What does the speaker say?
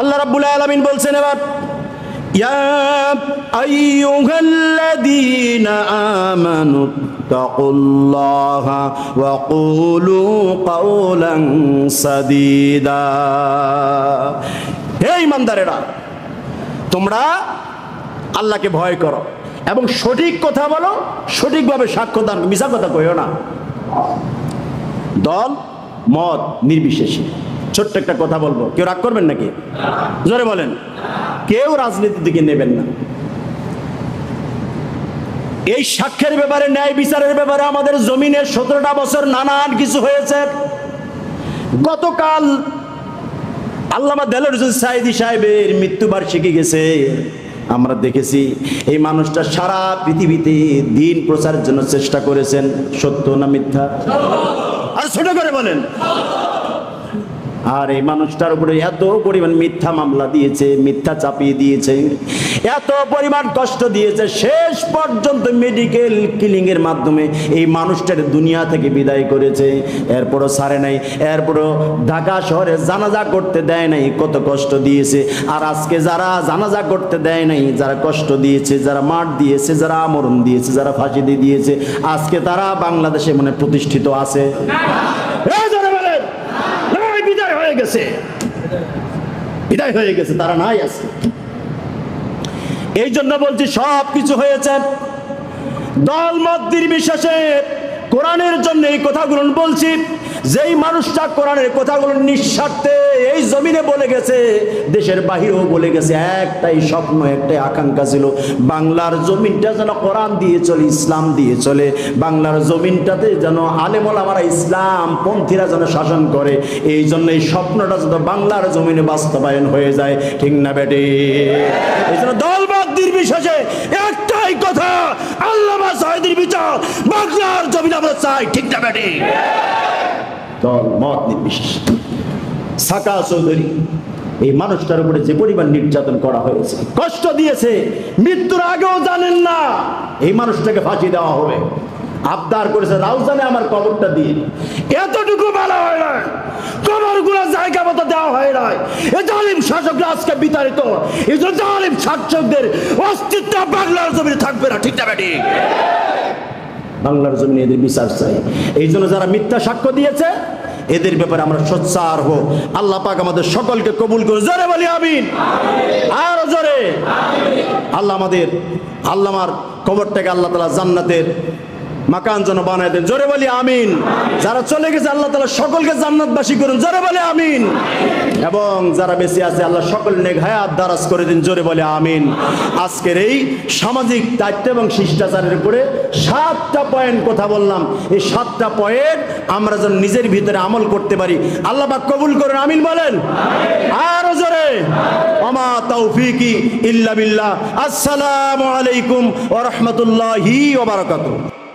আল্লাহ রাব্বুল আলামিন বলছেন এবার, ইয়া আইয়ুহাল্লাযীনা আমানু তাকুল্লাহা ওয়া কুলু কাওলান সাদীদা। হে ইমানদারেরা তোমরা আল্লাহকে ভয় করো এবং সঠিক কথা বলো, সঠিকভাবে সাক্ষ্য দান মিশা কথা কইও না। দল, মত নির্বিশেষে। ছোট্ট একটা কথা বলব। কেউ রাগ করবেন নাকি? জোরে বলেন। কেউ রাজনীতির দিকে নেবেন না। এই সাক্ষ্যের ব্যাপারে, ন্যায় বিচারের ব্যাপারে আমাদের জমিনে সতেরোটা বছর নানান কিছু হয়েছে। গতকাল আল্লামা দেলোর সাইদি সাহেবের মৃত্যুবার্ষিকী গেছে। আমরা দেখেছি এই মানুষটা সারা পৃথিবীতে দিন প্রচারের জন্য চেষ্টা করেছেন। সত্য না মিথ্যা? আর ছোট করে বলেন। আর এই মানুষটার উপরে এত পরিমাণ মিথ্যা মামলা দিয়েছে, মিথ্যা চাপিয়ে দিয়েছে, এত পরিমাণ কষ্ট দিয়েছে, শেষ পর্যন্ত মেডিকেল কিলিং এর মাধ্যমে এই মানুষটার দুনিয়া থেকে বিদায় করেছে। এরপরও সারে নাই, এরপরও ঢাকা শহরে জানাজা করতে দেয় নাই, কত কষ্ট দিয়েছে। আর আজকে যারা জানাজা করতে দেয় নাই, যারা কষ্ট দিয়েছে, যারা মাঠ দিয়েছে, যারা আমরণ দিয়েছে, যারা ফাঁসি দিয়ে দিয়েছে, আজকে তারা বাংলাদেশে মানে প্রতিষ্ঠিত আছে। এই জোরে বলেন নাই বিদায় হয়ে গেছে। বিদায় হয়ে গেছে, তারা নাই আছে। এই জন্য বলছি সব কিছু হয়েছে। দল মত নির্বিশেষে কোরআনের জন্য এই কথাগুলো বলছি, যেই মানুষটা কোরআনের কথাগুলো নিঃস্বার্থে এই জমিনে বলে গেছে, দেশের বাহিরেও বলে গেছে, একটাই স্বপ্ন, একটাই আকাঙ্ক্ষা ছিল, বাংলার জমিনটা যেন কোরআন দিয়ে চলে, ইসলাম দিয়ে চলে, বাংলার জমিনটাতে যেন আলেমল আমরা ইসলাম পন্থীরা যেন শাসন করে, এই জন্য এই স্বপ্নটা যেন বাংলার জমিনে বাস্তবায়ন হয়ে যায়, ঠিক না বেটে? এই জন্য দলবাদ নির্বিশেষে একটাই কথা আল্লাহ সাহেদের বিচার, বাংলার জমিন আমরা চাই, ঠিক না বেটে? দল মত নির্বিশেষে। সাকা চৌধুরী, এই মানুষটার উপরে যে পরিমাণ নির্যাতন করা হয়েছে, কষ্ট দিয়েছে, মৃত্যুর আগেও জানেন না। এই মানুষটাকে ফাঁসি দেওয়া হবে। আবদার করেছে, রাউজানে আমার কবরটা দিয়ে এতটুকু বলা হয় না। কবরগুলো জায়গা মতো দেওয়া হয় না। এ জালিম শাসকরা আজকে বিতাড়িত। এই জন্য জালিম শাসকদের অস্তিত্ব বাংলার জমিনে থাকবে না, ঠিক না ব্যাটি? বাংলার জমিনে এদের বিচার চাই। এই জন্য যারা মিথ্যা সাক্ষ্য দিয়েছে এদের ব্যাপারে আমরা সোচ্চার হোক আল্লাহ পাক আমাদের সকলকে কবুল করে জোরে বলি আমিন। আরও জোরে। আল্লাহ আমাদের আল্লাহ আমার কবরটাকে আল্লাহ তালা জান্নাতের মাকান যেন বানায় দেন। জোরে বলি আমিন। যারা চলে গেছে, আল্লাহ তালা সকলকে জান্নাতবাসী করুন। জোরে বলে আমিন। এবং যারা বেশি আছে, আল্লাহ সকল নেক হায়াত দারাজ করে দিন। জোরে বলে আমিন। আজকের এই সামাজিক দায়িত্ব এবং শিষ্টাচারের উপরে সাতটা পয়েন্ট কথা বললাম। এই সাতটা পয়েন্ট আমরা যেন নিজের ভিতরে আমল করতে পারি। আল্লাহ পাক কবুল করুন। আমিন বলেন। আরও জোরে। অমা তৌফিকি ইল্লা বিল্লাহ। আসসালামু আলাইকুম ওয়া রাহমাতুল্লাহি ওয়া বারাকাতুহু।